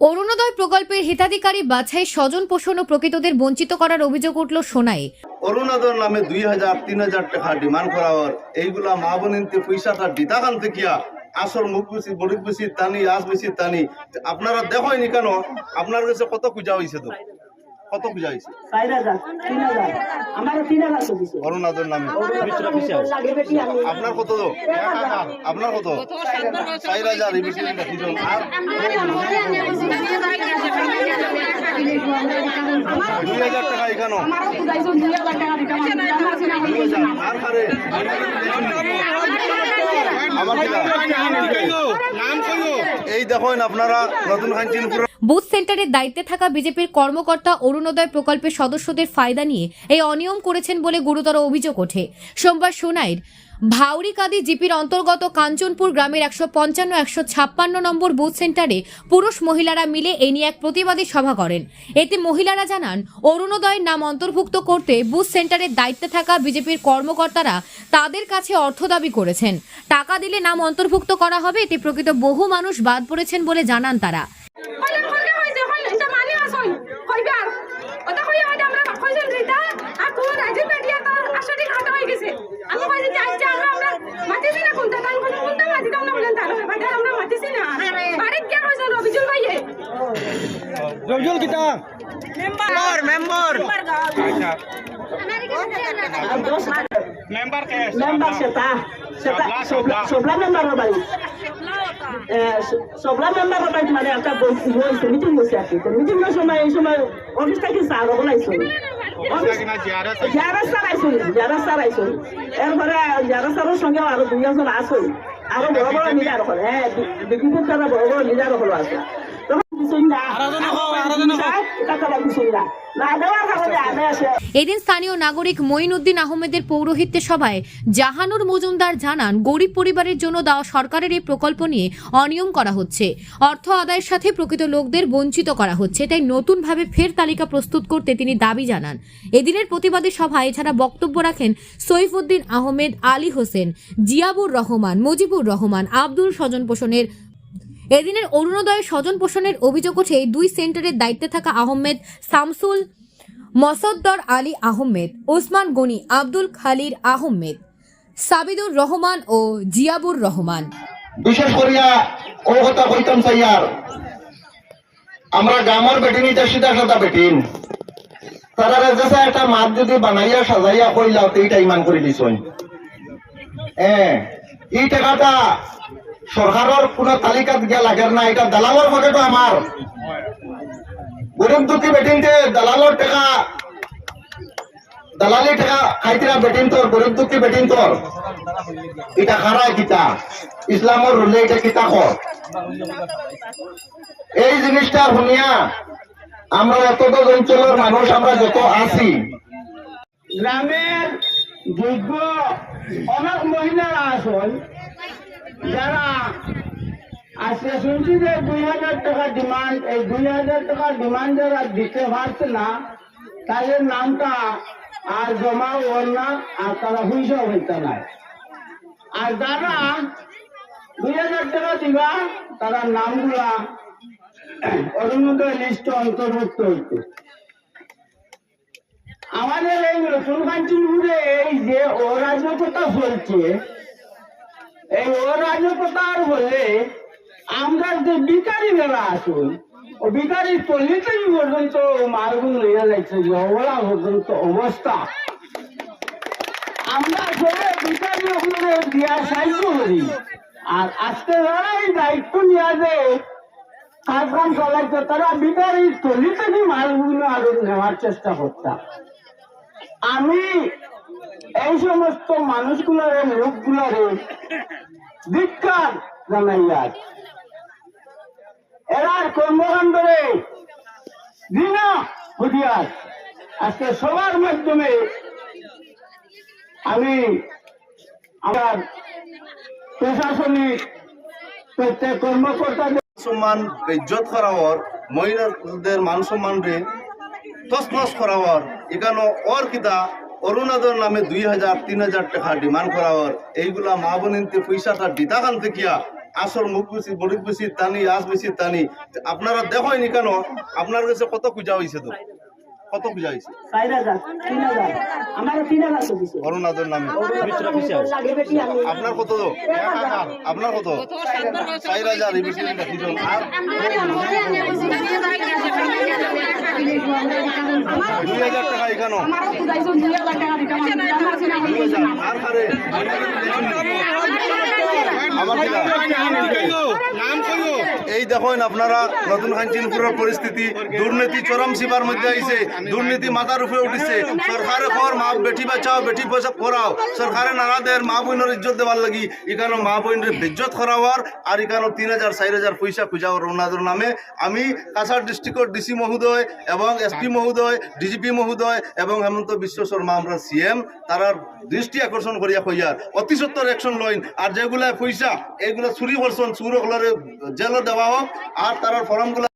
অরুণোদয় প্রকল্পের হিতাধিকারী বাছাই স্বজন পোষণ ও প্রকৃতদের বঞ্চিত করার অভিযোগ উঠল সোনাই। অরুণোদয় নামে দুই হাজার, তিন হাজার টাকা ডিমান্ড করা হওয়ার এইগুলা মা বোনিনতে পয়সাটা দিতা খান দেখিয়া আসর মুখ বেশি বড়ি বেশি, টানি আস বেশি টানি। আপনারা দেখোনি কেন? আপনার কাছে কত পূজা হয়েছে তো? কত পূজা হয়েছে? অরুণাদর নামে। আপনার কত? আপনার কত? চার হাজার দুই হাজার টাকা এখানে? এই দেখেন আপনারা নতুন খানচিনপুর বুথ সেন্টারের দায়িত্বে থাকা বিজেপির কর্মকর্তা অরুণোদয় প্রকল্পের সদস্যদের ফায়দা নিয়ে এই অনিয়ম করেছেন বলে গুরুতর অভিযোগ ওঠে। সোমবার সোনাইর ভাউরিকাদি জিপির অন্তর্গত কাঞ্চনপুর গ্রামের একশো পঞ্চান্ন, একশো ছাপ্পান্ন নম্বর বুথ সেন্টারে পুরুষ মহিলারা মিলে এ নিয়ে এক প্রতিবাদী সভা করেন। এতে মহিলারা জানান, অরুণোদয়ের নাম অন্তর্ভুক্ত করতে বুথ সেন্টারের দায়িত্বে থাকা বিজেপির কর্মকর্তারা তাদের কাছে অর্থ দাবি করেছেন। টাকা দিলে নাম অন্তর্ভুক্ত করা হবে, এতে প্রকৃত বহু মানুষ বাদ পড়েছেন বলে জানান তারা কইলেন কইলে হইছে কইলেন এটা মানি আসই কইবার ওটা কই আইডা আমরা কইছেন রিতা আর তুই রাজি পেটিয়া তো আসলে খাটা হয়ে গেছে আমি কইছি যে আচ্ছা আমরা আমরা মাতিছি না কোনটা তাই কোন কোনটা মাটি দাও না বলেন তাহলে ভাই আমরা মাতিছি না বাড়িত কে কইছেন রবিজুল ভাইয়ে রবিজুল কিতা মেম্বার মেম্বার মেম্বার কে মেম্বার সেটা সেটা সবলা মেম্বারের বাড়ি সবলা মেম্বারের বাড়ি মানে একটা বলছি মিটিং বসে আছে মিটিং এর সময় এই সময় অফিস থেকে স্যার বলাইছো যারা স্যার আইসুন যারা স্যার আইসুন এরপরে যারা স্যারের সঙ্গে আরও দুইজন আসুন আরও বড় বড় লিডার হল হ্যাঁ বিভিন্ন তারা বড় বড় লিডার হল আসে এদিন স্থানীয় নাগরিক মঈনউদ্দিন আহমেদের পৌরোহিত্যে সভায় জাহানুর মজুমদার জানান গরিব পরিবারের জন্য দেওয়া সরকারের এই প্রকল্প নিয়ে অনিয়ম করা হচ্ছে। অর্থ আদায়ের সাথে প্রকৃত লোকদের বঞ্চিত করা হচ্ছে তাই নতুনভাবে ফের তালিকা প্রস্তুত করতে তিনি দাবি জানান। এদিনের প্রতিবাদী সভায় এছাড়া বক্তব্য রাখেন সৈফুদ্দিন আহমেদ আলী হোসেন জিয়াবুর রহমান মুজিবুর রহমান আব্দুল স্বজন পোষণের এদিনের অরুণোদয় স্বজন পোষণের অভিযোগ ওঠে দুই সেন্টারের দায়িত্বে থাকা আহমেদ শামসুল মসদ্দর আলী আহমেদ, ওসমান গনি আব্দুল খালির আহমেদ, সাবিদুর রহমান ও জিয়াবুর রহমান। বিশেষ করিয়া ও কথা কইতাম চাইয়ার আমরা গ্রামের বেটিনি সিধা সাদা বেটিন। তারা রেজেসা একটা মাছ যদি বানাইয়া সাজাইয়া কইলা এইটা ইমান করে দিছই এই টাকাটা সরকারের কোন তালিকাত গিয়া লাগে না, এটা দালালর পকেটও আমার। গরিব দুঃখী বেটিনতে দালালর টাকা, দালালি টাকা খাইতিরা বেটিন তোর গরিব দুঃখী বেটিন তোর এটা খারায় কিতা ইসলামের রুলে এটা কিতা কর এই জিনিসটা শুনিয়া আমরা এতটা অঞ্চলের মানুষ, আমরা যত আছি। গ্রামের যোগ্য অনেক মহিলারা আসল যারা আজকে শুনছি যে দুই হাজার টাকা ডিমান্ড এই দুই হাজার টাকা ডিমান্ড যারা দিতে পারছে না, তাদের নামটা আর জমা ওর না, আর তারা হুইসা হইতে নাই আর যারা দুই হাজার টাকা দিবা, তারা নামগুলা অরুণোদয় লিস্ট অন্তর্ভুক্ত হইতে আমাদের এই নতুন কাঞ্চনপুরে এই যে অরাজকতা চলছে এই অরাজকতার বলে আমরা যে বিকারি বেলা আসুন ও বিকারি চল্লিশই পর্যন্ত মারগুন লইয়া যাচ্ছে, যে অবলা পর্যন্ত অবস্থা। আমরা সবাই বিকারি ওগুলো দিয়া সাহায্য করি, আর আজকে যারা এই দায়িত্ব নেওয়া যে কাজকাম চালাইছে তারা বিকারি চল্লিশই মালগুলো আরও নেওয়ার চেষ্টা করতাম আমি এই সমস্ত মানুষগুলোরে, লোকগুলোরে বিজ্ঞান জানাই আজ। এরার কর্মকাণ্ডরে ঘৃণা হুদিয়ার আজকে সবার মাধ্যমে আমি আমার প্রশাসনিক প্রত্যেক কর্মকর্তাদের সম্মান ইজ্জত করা হওয়ার মহিলাদের মান সম্মান রে তসনস করা হওয়ার এখানে ওর কিতা অরুণাদর নামে দুই হাজার, তিন হাজার টাকা ডিমান্ড করা হল এইগুলা মা বোনিনতে পয়সাটা দিতা খান থেকে আসর মুখ বেশি, বড়িক বেশি, টানি আস বেশি, টানি। আপনারা দেখোনি কেন? আপনার কাছে কত পূজা হয়েছে তো? কত পূজা হয়েছে অরুণাথের নামে। আপনার কত? আপনার কত? চার হাজার দুই হাজার টাকা এখানে। আমার সিনা দুই হাজার আর কারে আমার দিলা নাম কইও এই দেখেন আপনারা নতুন খানচিনপুরের পরিস্থিতি, দুর্নীতি চরম সীমার মধ্যে আইছে, দুর্নীতি মাথার উপরে উঠিছে। সরকারে খবর মা বেটি বাঁচাও, বেটি পয়সা করাও। সরকারে নারাদের মা বোনের ইজ্জত দেওয়ার লাগি। এখানে মা বোনের বেজ্জত করাবার আর এখানে তিন হাজার, চার হাজার পয়সা খুঁজাও রৌনাদের নামে। আমি কাছাড় ডিস্ট্রিক্টর ডিসি মহোদয় এবং এসপি মহোদয়, ডিজিপি মহোদয় এবং হেমন্ত বিশ্ব শর্মা, আমরা সিএম তারার দৃষ্টি আকর্ষণ করিয়া কইয়ার। অতি সত্তর অ্যাকশন লইন, আর যেগুলা পয়সা, এগুলা চুরি করছেন, চুর জেলও দেওয়া আর তার ফর্মগুলা